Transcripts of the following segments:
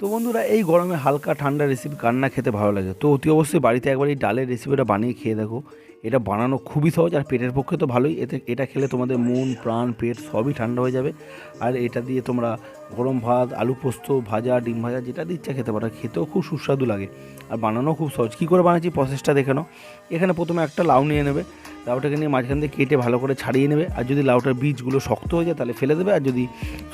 তো বন্ধুরা, এই গরমে হালকা ঠান্ডা রেসিপি কার না খেতে ভালো লাগে। তো অতি অবশ্যই বাড়িতে একবার এই ডালের রেসিপিটা বানিয়ে খেয়ে দেখো। এটা বানানো খুবই সহজ আর পেটের পক্ষে তো ভালোই। এতে, এটা খেলে তোমাদের মন, প্রাণ, পেট সবই ঠান্ডা হয়ে যাবে। আর এটা দিয়ে তোমরা গরম ভাত, আলু পোস্ত, ভাজা, ডিম ভাজা, যেটা দিয়ে ইচ্ছা খেতে পারো। খেতেও খুব সুস্বাদু লাগে। আর বানানো খুব সহজ। কী করে বানাচ্ছি প্রসেসটা দেখে নাও। এখানে প্রথমে একটা লাউ নিয়ে নেবে। লাউটাকে নিয়ে মাঝখান দিয়ে কেটে ভালো করে ছাড়িয়ে নেবে। আর যদি লাউটার বীজগুলো শক্ত হয়ে যায় তাহলে ফেলে দেবে। আর যদি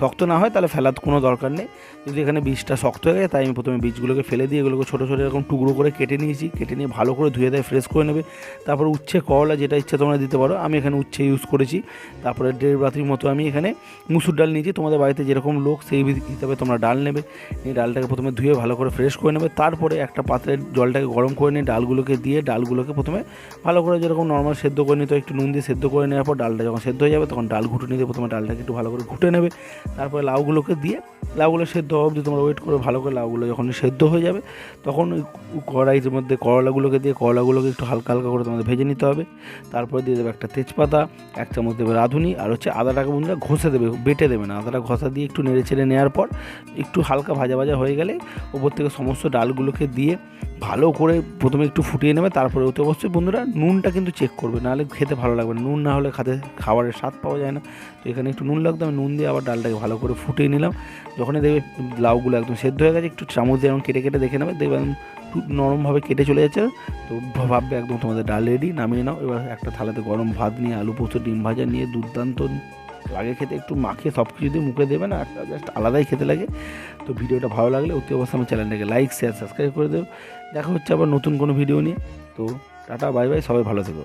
শক্ত না হয় তাহলে ফেলার কোনো দরকার নেই। যদি এখানে বীজটা শক্ত হয়ে যায় তাই আমি প্রথমে বীজগুলোকে ফেলে দিয়ে এগুলোকে ছোটো ছোটো এরকম টুকরো করে কেটে নিয়েছি। কেটে নিয়ে ভালো করে ধুয়ে দেয় ফ্রেশ করে নেবে। তারপর উচ্ছে করলা যেটা ইচ্ছে তোমরা দিতে পারো, আমি এখানে উচ্ছে ইউজ করেছি। তারপরে দেড় বাতির মতো আমি এখানে মুসুর ডাল নিয়েছি। তোমাদের বাড়িতে যেরকম লোক সেই হিসাবে তোমরা ডাল নেবে। এই ডালটাকে প্রথমে ধুয়ে ভালো করে ফ্রেশ করে নেবে। তারপরে একটা পাত্রে জলটাকে গরম করে নিয়ে ডালগুলোকে দিয়ে ডালগুলোকে প্রথমে ভালো করে যেরকম নর্মাল সেদ্ধ করে নিতে একটু নুন দিয়ে সেদ্ধ করে নেওয়ার পর ডালটা যখন সেদ্ধ হয়ে যাবে, তখন ডাল ঘুটে নিতে প্রথমে ডালটাকে একটু ভালো করে ঘুটে নেবে। তারপরে লাউগুলোকে দিয়ে, লাউগুলো সেদ্ধ অবধি, তোমরা ওয়েট করে ভালো করে লাউগুলো যখন সেদ্ধ হয়ে যাবে, তখন ওই কড়াইয়ের মধ্যে করলাগুলোকে দিয়ে, করলাগুলোকে একটু হালকা হালকা করে তোমাদের ভেজে নিতে হবে। তারপরে দিয়ে দেবে একটা তেজপাতা, এক চামচ দেবে রাঁধুনি, আর হচ্ছে আদাটাকে বন্ধুরা ঘষে দেবে, বেটে দেবে না। আদাটা ঘষা দিয়ে একটু নেড়ে চেড়ে নেওয়ার পর, একটু হালকা ভাজা ভাজা হয়ে গেলে, ওপর থেকে সমস্ত ডালগুলোকে দিয়ে ভালো করে প্রথমে একটু ফুটিয়ে নেবে, তারপরে ওতে অবশ্যই বন্ধুরা নুনটা কিন্তু চেক করবে, নাহলে খেতে ভালো লাগবে নুন না হলে খাতে, খাবারের স্বাদ পাওয়া যায় না। তো এখানে একটু নুন লাগতো আমি নুন দিয়ে আবার ডালটাকে ভালো করে ফুটিয়ে নিলাম। যখনই দেখবে লাউগুলো একদম সেদ্ধ হয়ে গেছে, একটু চামচ দিয়ে এরকম কেটে কেটে দেখে নেবে, দেখবে একদম নরমভাবে কেটে চলে যাচ্ছে। তো ভাববে একদম তোমাদের ডাল রেডি নামিয়ে নাও। এবার একটা থালাতে গরম ভাত নিয়ে আলু পোস্ত, ডিম ভাজা নিয়ে দুর্দান্ত লাগে খেতে, একটু মাখিয়ে সব কিছু দিয়ে মুখে দেবে না, একটা জাস্ট আলাদাই খেতে লাগে। তো ভিডিওটা ভালো লাগলে অতি অবশ্যই আমার চ্যানেলটাকে লাইক শেয়ার সাবস্ক্রাইব করে দেবে। দেখা হচ্ছে আবার নতুন কোনো ভিডিও নিয়ে। তো টাটা বাই বাই সবাই ভালো থেকো।